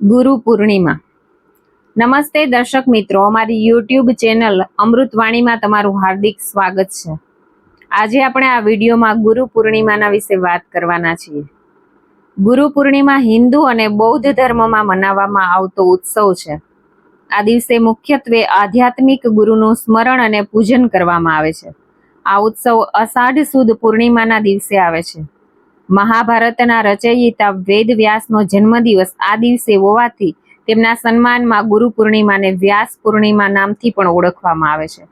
ગુરુ પૂર્ણિમા. નમસ્તે દર્શક મિત્રો, અમારી યુટ્યુબ ચેનલ અમૃતવાણીમાં તમારું હાર્દિક સ્વાગત છે. આજે આપણે આ વિડીયોમાં ગુરુ પૂર્ણિમાના વિશે વાત કરવાના છીએ. ગુરુ પૂર્ણિમા હિન્દુ અને બૌદ્ધ ધર્મમાં મનાવવામાં આવતો ઉત્સવ છે. આ દિવસે મુખ્યત્વે આધ્યાત્મિક ગુરુનું સ્મરણ અને પૂજન કરવામાં આવે છે. આ ઉત્સવ અષાઢ સુદ પૂર્ણિમાના દિવસે આવે છે. મહાભારતના રચયિતા વેદ વ્યાસનો જન્મદિવસ આ દિવસે હોવાથી તેમના સન્માનમાં ગુરુ પૂર્ણિમાને વ્યાસ પૂર્ણિમા નામથી પણ ઓળખવામાં આવે છે.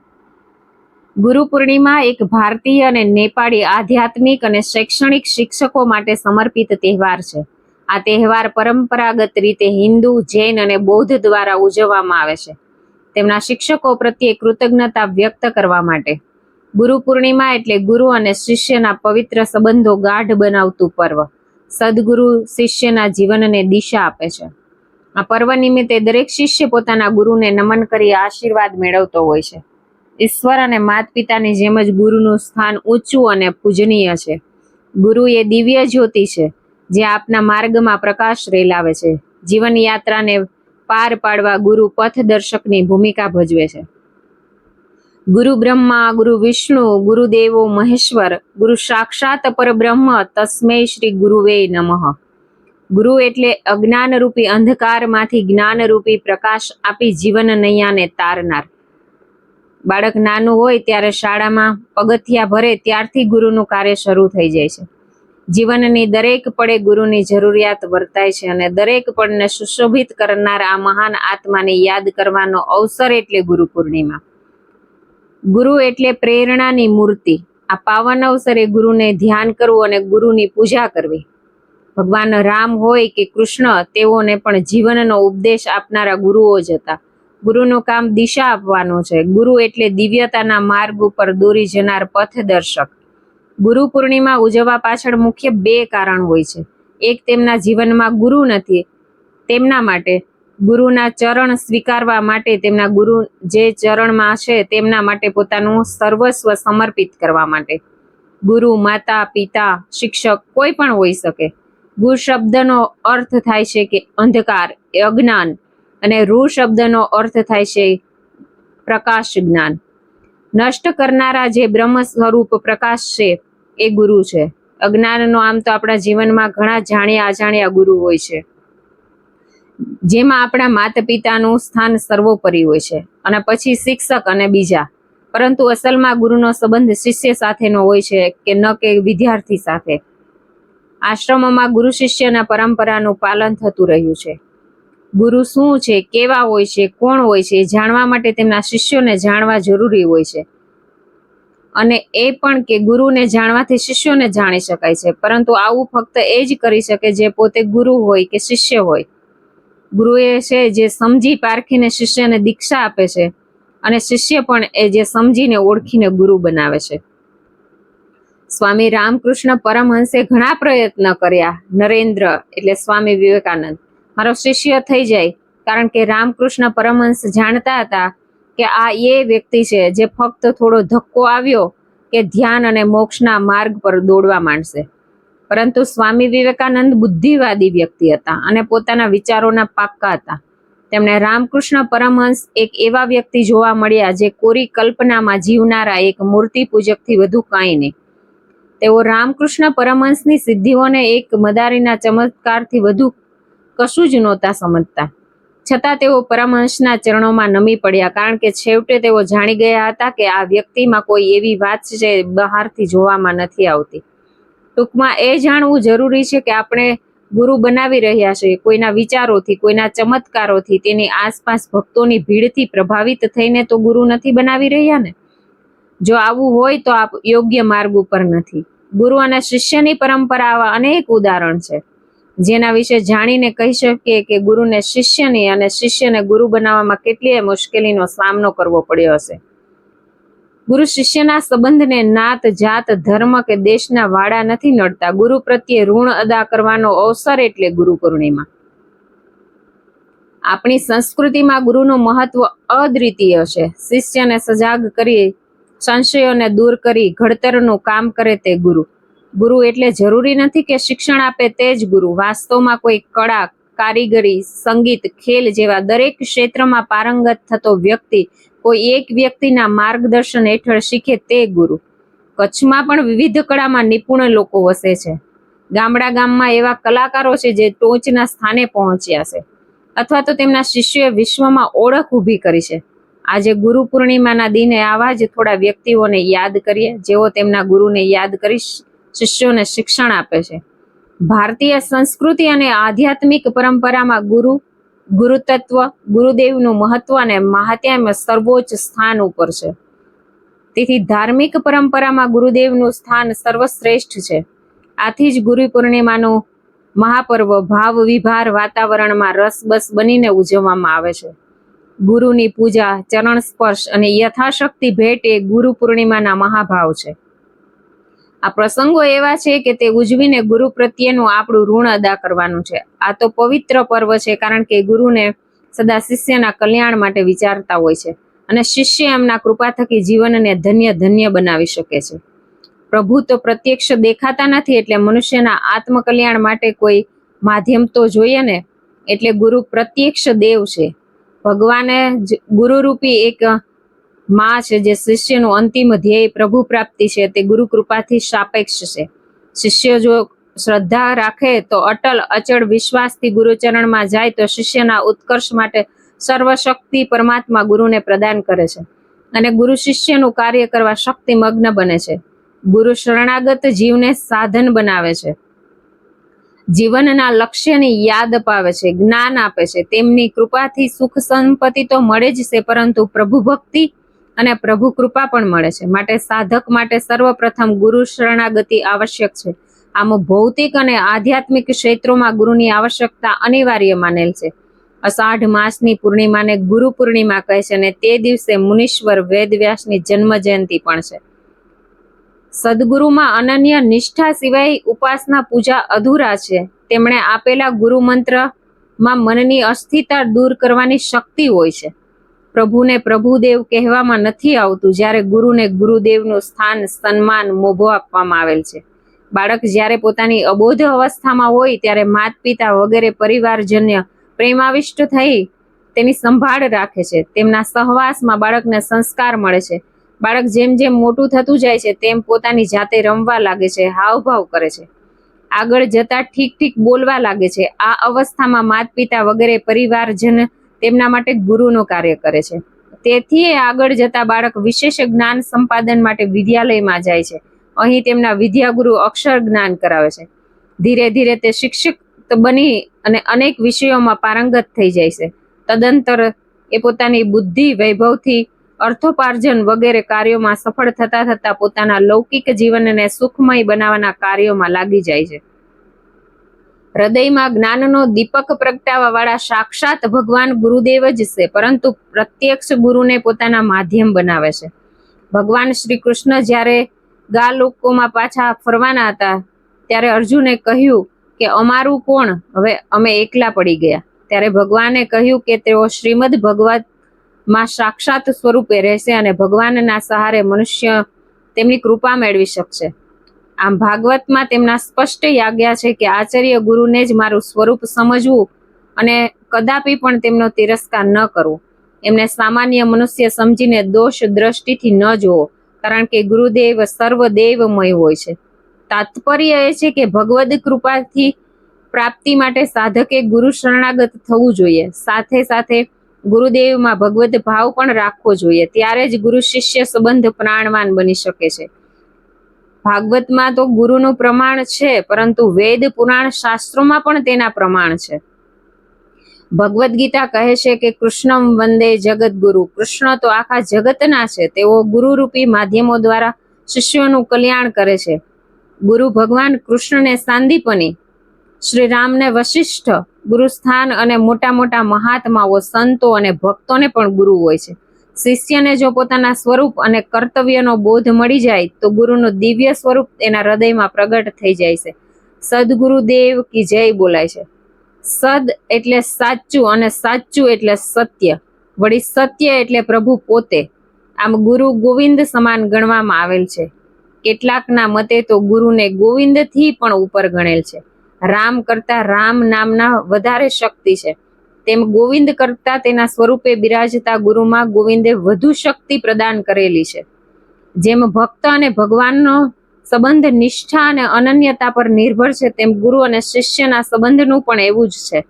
ગુરુ પૂર્ણિમા એક ભારતીય અને નેપાળી આધ્યાત્મિક અને શૈક્ષણિક શિક્ષકો માટે સમર્પિત તહેવાર છે. આ તહેવાર પરંપરાગત રીતે હિન્દુ, જૈન અને બૌદ્ધ દ્વારા ઉજવવામાં આવે છે. તેમના શિક્ષકો પ્રત્યે કૃતજ્ઞતા વ્યક્ત કરવા માટે ગુરુ પૂર્ણિમા એટલે ગુરુ અને શિષ્યના પવિત્ર સંબંધો ગાઢ બનાવતું પર્વ. સદગુરુ શિષ્યના જીવનને દિશા આપે છે. આ પર્વ નિમિત્તે દરેક શિષ્ય પોતાના ગુરુને નમન કરી આશીર્વાદ મેળવતો હોય છે. ઈશ્વર અને માત પિતાની જેમ જ ગુરુનું સ્થાન ઊંચું અને પૂજનીય છે. ગુરુ એ દિવ્ય જ્યોતિ છે, જે આપના માર્ગમાં પ્રકાશ રેલાવે છે. જીવન યાત્રાને પાર પાડવા ગુરુ પથદર્શકની ભૂમિકા ભજવે છે. ગુરુ બ્રહ્મા, ગુરુ વિષ્ણુ ગુરુદેવો મહેશ્વર, ગુરુ સાક્ષાત પરબ્રહ્મ, તસ્મૈ શ્રી ગુરુવે નમઃ. ગુરુ એટલે અજ્ઞાનરૂપી અંધકારમાંથી જ્ઞાનરૂપી પ્રકાશ આપી જીવન નૈયાને તારનાર. બાળક નાનું હોય ત્યારે શાળામાં પગથિયા ભરે ત્યારથી ગુરુનું કાર્ય શરૂ થઈ જાય છે. જીવનની દરેક પડે ગુરુની જરૂરિયાત વર્તાય છે અને દરેક પળને સુશોભિત કરનાર આ મહાન આત્માને યાદ કરવાનો અવસર એટલે ગુરુ પૂર્ણિમા. ગુરુ એટલે પ્રેરણાની મૂર્તિ. આ પાવન અવસરે ગુરુને ધ્યાન કરવું અને ગુરુની પૂજા કરવી. ભગવાન રામ હોય કે કૃષ્ણ, તેઓને પણ જીવનનો ઉપદેશ આપનારા ગુરુઓ જ હતા. ગુરુનું કામ દિશા આપવાનું છે. ગુરુ એટલે દિવ્યતાના માર્ગ ઉપર દોરી જનાર પથદર્શક ગુરુ પૂર્ણિમા ઉજવવા પાછળ મુખ્ય બે કારણ હોય છે. એક તેમના જીવનમાં ગુરુ નથી, તેમના માટે ગુરુના ચરણ સ્વીકારવા માટે તેમના ગુરુ જે ચરણમાં છે તેમના માટે પોતાનું સર્વસ્વ સમર્પિત કરવા માટે. ગુરુ, માતા, પિતા, શિક્ષક કોઈ પણ હોઈ શકે. ગુરુ શબ્દનો અર્થ થાય છે કે અંધકાર એ અજ્ઞાન અને રૂ શબ્દનો અર્થ થાય છે પ્રકાશ જ્ઞાન. નષ્ટ કરનારા જે બ્રહ્મ સ્વરૂપ પ્રકાશ છે એ ગુરુ છે. અજ્ઞાનનો આમ તો આપણા જીવનમાં ઘણા જાણ્યા અજાણ્યા ગુરુ હોય છે. જેમાં આપણા માતા પિતાનું સ્થાન સર્વોપરી હોય છે અને પછી શિક્ષક અને બીજા. પરંતુ અસલમાં ગુરુનો સંબંધ શિષ્ય સાથેનો હોય છે કે ન કે વિદ્યાર્થી સાથે. આશ્રમોમાં ગુરુ શિષ્યના પરંપરાનું પાલન થતું રહ્યું છે. ગુરુ શું છે, કેવા હોય છે, કોણ હોય છે જાણવા માટે તેમના શિષ્યોને જાણવા જરૂરી હોય છે. અને એ પણ કે ગુરુને જાણવાથી શિષ્યોને જાણી શકાય છે, પરંતુ આવું ફક્ત એ જ કરી શકે જે પોતે ગુરુ હોય કે શિષ્ય હોય. ગુરુ એ છે, જે સમજી પારખીને શિષ્યને દીક્ષા આપે છે અને શિષ્ય પણ એ જે સમજીને ઓળખીને ગુરુ બનાવે છે. સ્વામી રામકૃષ્ણ પરમહંસે ઘણા પ્રયત્ન કર્યા, નરેન્દ્ર એટલે સ્વામી વિવેકાનંદ. મારો શિષ્ય થઈ જાય, કારણ કે રામકૃષ્ણ પરમહંસ જાણતા હતા કે આ એ વ્યક્તિ છે, જે ફક્ત થોડો ધક્કો આવ્યો કે ધ્યાન અને મોક્ષના માર્ગ પર દોડવા માંડશે. પરંતુ સ્વામી વિવેકાનંદ બુદ્ધિવાદી વ્યક્તિ હતા અને પોતાના વિચારોના પાક્કા હતા. તેમણે રામકૃષ્ણ પરમહંસ એક એવા વ્યક્તિ જોવા મળ્યા જે કોરી કલ્પનામાં જીવનારા એક મૂર્તિ પૂજકથી વધુ કાંઈ નહીં. તેઓ રામકૃષ્ણ પરમહંસની સિદ્ધિઓને એક મદારીના ચમત્કારથી વધુ કશું જ નહોતા સમજતા. છતાં તેઓ પરમહંસના ચરણોમાં નમી પડ્યા કારણ કે છેવટે તેઓ જાણી ગયા હતા કે આ વ્યક્તિમાં કોઈ એવી વાત છે બહારથી જોવામાં નથી આવતી. ટૂંકમાં એ જાણવું જરૂરી છે કે આપણે ગુરુ બનાવી રહ્યા છે, કોઈના વિચારોથી, કોઈના ચમત્કારોથી, તેની આસપાસ ભક્તોની ભીડથી પ્રભાવિત થઈને તો ગુરુ નથી બનાવી રહ્યા ને? જો આવું હોય તો આપ યોગ્ય માર્ગ ઉપર નથી. ગુરુ અને શિષ્યની પરંપરા આવા અનેક ઉદાહરણ છે, જેના વિશે જાણીને કહી શકીએ કે ગુરુને શિષ્યની અને શિષ્યને ગુરુ બનાવવામાં કેટલીય મુશ્કેલીનો સામનો કરવો પડ્યો હશે. ગુરુ શિષ્યના સંબંધને નાત, જાત, ધર્મ કે દેશના વાડા નથી નડતા. ગુરુ પ્રત્યે ઋણ અદા કરવાનો અવસર એટલે ગુરુ પૂર્ણિમા આપણી સંસ્કૃતિમાં ગુરુનું મહત્વ અદ્વિતીય છે. શિષ્યને સજાગ કરી, સંશયોને દૂર કરી, ઘડતરનું કામ કરે તે ગુરુ. ગુરુ એટલે જરૂરી નથી કે શિક્ષણ આપે તે જ ગુરુ. વાસ્તવમાં કોઈ કળા કારીગરી, સંગીત, ખેલ જેવા દરેક ક્ષેત્રમાં પારંગત થતો વ્યક્તિ કોઈ એક વ્યક્તિના માર્ગદર્શન હેઠળ શીખે તે ગુરુ. કચ્છમાં પણ વિવિધ કળામાં નિપુણ લોકો વસે છે. ગામડા ગામમાં એવા કલાકારો છે જે ટોચના સ્થાને પહોંચ્યા છે અથવા તો તેમના શિષ્યોએ વિશ્વમાં ઓળખ ઊભી કરી છે. આજે ગુરુ પૂર્ણિમાના દિને આવા જ થોડા વ્યક્તિઓને યાદ કરીએ જેઓ તેમના ગુરુને યાદ કરી શિષ્યોને શિક્ષણ આપે છે. ભારતીય સંસ્કૃતિ અને આધ્યાત્મિક પરંપરામાં ગુરુ, ગુરુતત્વ, ગુરુદેવનું મહત્વ અને મહાત્મ્ય સર્વોચ્ચ સ્થાન ઉપર છે. તેથી ધાર્મિક પરંપરામાં ગુરુદેવનું સ્થાન સર્વશ્રેષ્ઠ છે. આથી જ ગુરુ પૂર્ણિમાનું મહાપર્વ ભાવ વિભાર વાતાવરણમાં રસબસ બનીને ઉજવવામાં આવે છે. ગુરુની પૂજા, ચરણ સ્પર્શ અને યથાશક્તિ ભેટ એ ગુરુ પૂર્ણિમાના મહાભાવ છે. આ પ્રસંગો એવા છે કે તે ઉજવીને ગુરુ પ્રત્યેનું આપણું ઋણ અદા કરવાનું છે. આ તો પવિત્ર પર્વ છે કારણ કે ગુરુને સદા શિષ્યના કલ્યાણ માટે વિચારતા હોય છે અને શિષ્ય એમના કૃપા થકી જીવનને ધન્ય ધન્ય બનાવી શકે છે. પ્રભુ તો પ્રત્યક્ષ દેખાતા નથી એટલે મનુષ્યના આત્મકલ્યાણ માટે કોઈ માધ્યમ તો જોઈએ ને? એટલે ગુરુ પ્રત્યક્ષ દેવ છે. ભગવાને ગુરુરૂપી એક માં છે, જે શિષ્યનું અંતિમ ધ્યેય પ્રભુ પ્રાપ્તિ છે, તે ગુરુ કૃપાથી સાપેક્ષ છે. શિષ્ય જો શ્રદ્ધા રાખે તો અટલ, અચળ વિશ્વાસથી ગુરુચરણમાં જાય તો શિષ્યના ઉત્કર્ષ માટે સર્વશક્તિ પરમાત્મા ગુરુને પ્રદાન કરે છે. અને ગુરુ શિષ્યનું કાર્ય કરવા શક્તિમગ્ન બને છે. ગુરુ શરણાગત જીવને સાધન બનાવે છે. જીવનના લક્ષ્યની યાદ અપાવે છે, જ્ઞાન આપે છે. તેમની કૃપાથી સુખ સંપત્તિ તો મળે જ છે, પરંતુ પ્રભુ ભક્તિ અને પ્રભુ કૃપા પણ મળે છે. માટે સાધક માટે સર્વપ્રથમ ગુરુ શરણાગતિ આવશ્યક છે. આમ ભૌતિક અને આધ્યાત્મિક ક્ષેત્રોમાં ગુરુની આવશ્યકતા અનિવાર્ય માનેલ છે. અષાઢ માસની પૂર્ણિમાને ગુરુ પૂર્ણિમા કહે છે અને તે દિવસે મુનીશ્વર વેદવ્યાસની જન્મ જયંતિ પણ છે. સદગુરુમાં અનન્ય નિષ્ઠા સિવાય ઉપાસના પૂજા અધૂરા છે. તેમણે આપેલા ગુરુ મંત્રમાં મનની અસ્થિરતા દૂર કરવાની શક્તિ હોય છે. પ્રભુને પ્રભુદેવ કહેવામાં નથી આવતું જ્યારે ગુરુને ગુરુદેવનું સ્થાન, સન્માન, મોભો આપવામાં આવેલ છે. બાળક જ્યારે પોતાની અબોધ અવસ્થામાં હોય ત્યારે માત પિતા વગેરે પરિવારજન્ય પ્રેમાવિષ્ટ થઈ તેની સંભાળ રાખે છે. તેમના સહવાસમાં બાળકને સંસ્કાર મળે છે. બાળક જેમ જેમ મોટું થતું જાય છે તેમ પોતાની જાતે રમવા લાગે છે, હાવભાવ કરે છે. આગળ જતા ઠીક ઠીક બોલવા લાગે છે. આ અવસ્થામાં માત પિતા વગેરે પરિવારજન તેમના માટે ગુરુનું કાર્ય કરે છે. તેથી આગળ જતા બાળક વિશેષ જ્ઞાન સંપાદન માટે વિદ્યાલયમાં જાય છે. અહીં તેમના વિદ્યાગુરુ અક્ષર જ્ઞાન કરાવે છે. ધીરે ધીરે તે શિક્ષક બની અને અનેક વિષયોમાં પારંગત થઈ જાય છે. તદંતર એ પોતાની બુદ્ધિ, વૈભવથી અર્થોપાર્જન વગેરે કાર્યોમાં સફળ થતા થતા પોતાના લૌકિક જીવનને સુખમય બનાવવાના કાર્યોમાં લાગી જાય છે. હૃદયમાં જ્ઞાનનો દીપક પ્રગટાવવા વાળા સાક્ષાત ભગવાન ગુરુદેવ જ છે, પરંતુ પ્રત્યક્ષ ગુરુને પોતાના માધ્યમ બનાવે છે. ભગવાન શ્રી કૃષ્ણ જ્યારે ગા લોકોમાં પાછા ફરવાના હતા, ત્યારે અર્જુને કહ્યું કે અમારું કોણ? હવે અમે એકલા પડી ગયા. ત્યારે ભગવાને કહ્યું કે તેઓ શ્રીમદ ભગવતમાં સાક્ષાત સ્વરૂપે રહેશે અને ભગવાનના સહારે મનુષ્ય તેમની કૃપા મેળવી શકશે. આમ ભાગવતમાં તેમના સ્પષ્ટ આજ્ઞા છે કે આચાર્ય ગુરુને જ મારું સ્વરૂપ સમજવું અને કદાપી પણ તેમનો તિરસ્કાર ન કરવો એમને સામાન્ય મનુષ્ય સમજીને દોષ દ્રષ્ટિથી ન જોવો કારણ કે ગુરુદેવ સર્વદેવમય હોય છે. તાત્પર્ય એ છે કે ભગવદ કૃપાથી પ્રાપ્તિ માટે સાધકે ગુરુ શરણાગત થવું જોઈએ. સાથે સાથે ગુરુદેવમાં ભગવદ ભાવ પણ રાખવો જોઈએ. ત્યારે જ ગુરુ શિષ્ય સંબંધ પ્રાણવાન બની શકે છે. ભાગવતમાં તો ગુરુનું પ્રમાણ છે, પરંતુ વેદ પુરાણ શાસ્ત્રોમાં પણ તેના પ્રમાણ છે. ભગવદ્ ગીતા કહે છે કે કૃષ્ણમ વંદે જગત ગુરુ કૃષ્ણ તો આખા જગતના છે. તેઓ ગુરુરૂપી માધ્યમો દ્વારા શિષ્યોનું કલ્યાણ કરે છે. ગુરુ ભગવાન કૃષ્ણને સાંદીપની શ્રી રામને વશિષ્ઠ, ગુરુસ્થાન અને મોટા મોટા મહાત્માઓ, સંતો અને ભક્તોને પણ ગુરુ હોય છે. શિષ્યને જો પોતાના સ્વરૂપ અને કર્તવ્યનો બોધ મળી જાય, તો ગુરુનું દિવ્ય સ્વરૂપ એના હૃદયમાં પ્રગટ થઈ જાય છે. સદગુરુદેવ કી જય બોલાય છે. સદ એટલે સાચું અને સાચું એટલે સત્ય. વળી સત્ય એટલે પ્રભુ પોતે. આમ ગુરુ ગોવિંદ સમાન ગણવામાં આવેલ છે. કેટલાકના મતે તો ગુરુને ગોવિંદથી પણ ઉપર ગણેલ છે. રામ કરતા રામ નામના વધારે શક્તિ છે. તેમ ગોવિંદ કરતા તેના સ્વરૂપે બિરાજતા ગુરુમાં ગોવિંદે વધુ શક્તિ પ્રદાન કરેલી છે. જેમ ભક્ત અને ભગવાનનો સંબંધ નિષ્ઠા અને અનન્યતા પર નિર્ભર છે, તેમ ગુરુ અને શિષ્યના સંબંધનું પણ એવું જ છે.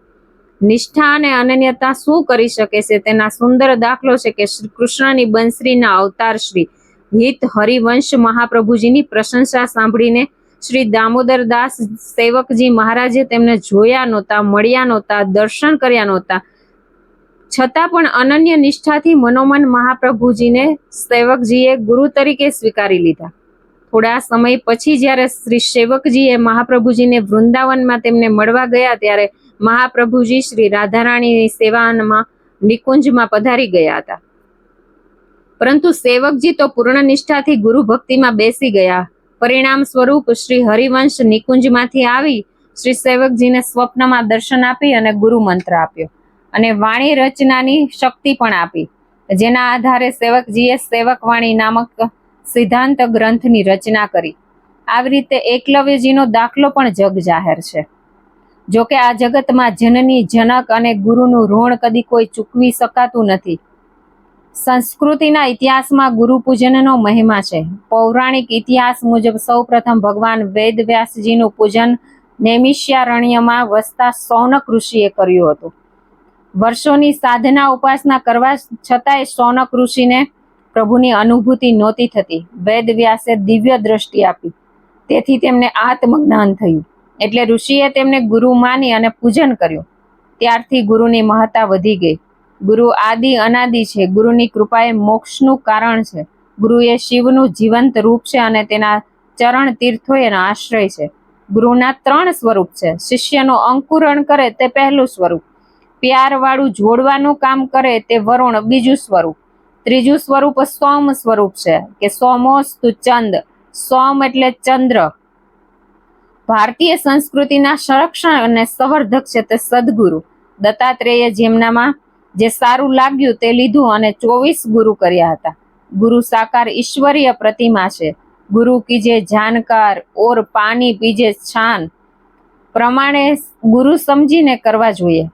નિષ્ઠા અને અનન્યતા શું કરી શકે છે? તેના સુંદર દાખલો છે કે શ્રી કૃષ્ણની બંશ્રીના અવતાર શ્રી હિત હરિવંશ મહાપ્રભુજીની પ્રશંસા સાંભળીને શ્રી દામોદર દાસ સેવકજી મહારાજે તેમને જોયા નહોતા, મળ્યા નહોતા, દર્શન કર્યા નહોતા. છતાં પણ અનન્ય નિષ્ઠાથી મનોમન મહાપ્રભુજીને સેવકજીએ ગુરુ તરીકે સ્વીકારી લીધા. થોડા સમય પછી જ્યારે શ્રી સેવકજીએ મહાપ્રભુજીને વૃંદાવનમાં તેમને મળવા ગયા ત્યારે મહાપ્રભુજી શ્રી રાધારાણીની સેવામાં નિકુંજમાં પધારી ગયા હતા. પરંતુ સેવકજી તો પૂર્ણ નિષ્ઠાથી ગુરુ ભક્તિમાં બેસી ગયા. પરિણામ સ્વરૂપ શ્રી હરિવંશ નિકુંજમાંથી આવી શ્રી સેવકજીને સ્વપ્નમાં દર્શન આપી અને ગુરુ મંત્ર આપ્યો. અને વાણી રચનાની શક્તિ પણ આપી. જેના આધારે સેવકજીએ સેવક વાણી નામક સિદ્ધાંત ગ્રંથની રચના કરી. આવી રીતે એકલવ્યજીનો દાખલો પણ જગ જાહેર છે. જોકે આ જગતમાં જનની જનક અને ગુરુનું ઋણ કદી કોઈ ચૂકવી શકાતું નથી. સંસ્કૃતિના ઇતિહાસમાં ગુરુ પૂજનનો મહિમા છે. પૌરાણિક ઇતિહાસ મુજબ સૌપ્રથમ ભગવાન વેદવ્યાસજીનું પૂજન નૈમિષ્યારણ્યમાં વસતા સૌનક ઋષિએ કર્યું હતું. વર્ષોની સાધના ઉપાસના કરવા છતાંય સૌનક ઋષિને પ્રભુની અનુભૂતિ નહોતી થતી. વેદવ્યાસે દિવ્ય દ્રષ્ટિ આપી. તેથી તેમને આત્મજ્ઞાન થયું. એટલે ઋષિએ તેમને ગુરુ માની અને પૂજન કર્યું. ત્યારથી ગુરુની મહત્તા વધી ગઈ. ગુરુ આદિ અનાદિ છે. ગુરુની કૃપા એ મોક્ષનું કારણ છે. ગુરુ શિવનું જીવંત રૂપ છે અને તેના ચરણ તીર્થો એનો આશ્રય છે. ગુરુના ત્રણ સ્વરૂપ છે. શિષ્યનું અંકુરણ કરે તે પહેલું સ્વરૂપ. પ્યાર વાળું જોડવાનું કામ કરે તે વરુણ બીજું સ્વરૂપ. ત્રીજું સ્વરૂપ સોમ સ્વરૂપ છે, કે સોમોસ્તુ ચંદ. સોમ એટલે ચંદ્ર. ભારતીય સંસ્કૃતિના સંરક્ષણ અને સંવર્ધક છે તે સદગુરુ. દત્તાત્રેય જેમનામાં જે સારું લાગ્યું તે લીધું અને ચોવીસ ગુરુ કર્યા હતા. ગુરુ સાકાર ઈશ્વરીય પ્રતિમા છે. ગુરુ કીજે જાનકાર, ઓર પાણી પીજે છાન. પ્રમાણે ગુરુ સમજીને કરવા જોઈએ.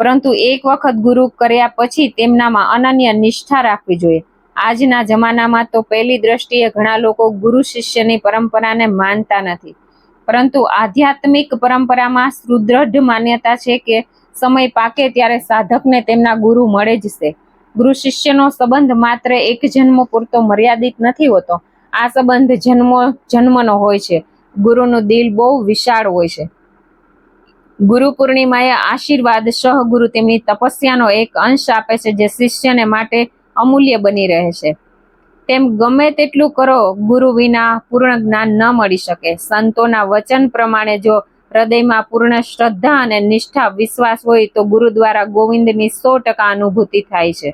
પરંતુ એક વખત ગુરુ કર્યા પછી તેમનામાં અનન્ય નિષ્ઠા રાખવી જોઈએ. આજના જમાનામાં તો પહેલી દ્રષ્ટિએ ઘણા લોકો ગુરુ શિષ્યની પરંપરાને માનતા નથી. પરંતુ આધ્યાત્મિક પરંપરામાં સુદૃઢ માન્યતા છે કે સમય પાકે ત્યારે સાધકને તેમના ગુરુ મળે જ છે. ગુરુ શિષ્યનો સંબંધ માત્ર એક જન્મ પૂરતો મર્યાદિત નથી હોતો. આ સંબંધ જન્મો, જન્મનો હોય છે. ગુરુનું દિલ બહુ વિશાળ હોય છે. ગુરુ પૂર્ણિમાએ આશીર્વાદ સહગુરુ તેમની તપસ્યાનો એક અંશ આપે છે જે શિષ્યને માટે અમૂલ્ય બની રહે છે. તેમ ગમે તેટલું કરો, ગુરુ વિના પૂર્ણ જ્ઞાન ન મળી શકે. સંતોના વચન પ્રમાણે જો હૃદયમાં પૂર્ણ શ્રદ્ધા અને નિષ્ઠા, વિશ્વાસ હોય તો ગુરુ દ્વારા ગોવિંદની સો ટકા અનુભૂતિ થાય છે.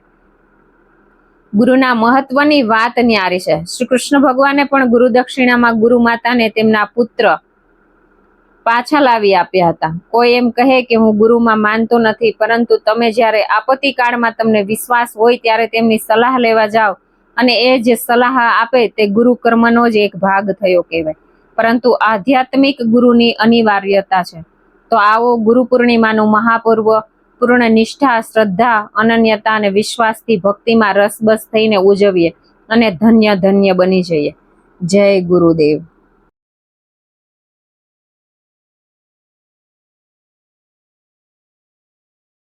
ગુરુના મહત્વની વાત ન્યારી છે. શ્રી કૃષ્ણ ભગવાને પણ ગુરુ દક્ષિણામાં ગુરુ માતાને તેમના પુત્ર પાછા લાવી આપ્યા હતા. કોઈ એમ કહે કે હું ગુરુમાં માનતો નથી, પરંતુ તમે જ્યારે આપત્તિકાળમાં તમને વિશ્વાસ હોય ત્યારે તેમની સલાહ લેવા જાઓ અને એ જે સલાહ આપે તે ગુરુ કર્મનો જ એક ભાગ થયો કહેવાય. પરંતુ આધ્યાત્મિક ગુરુની અનિવાર્યતા છે. તો આવો ગુરુ પૂર્ણિમાનું મહાપૂર્વ, પૂર્ણ નિષ્ઠા, શ્રદ્ધા, અનન્યતા અને વિશ્વાસથી ભક્તિમાં રસબસ થઈને ઉજવીએ અને ધન્ય ધન્ય બની જઈએ. જય ગુરુદેવ.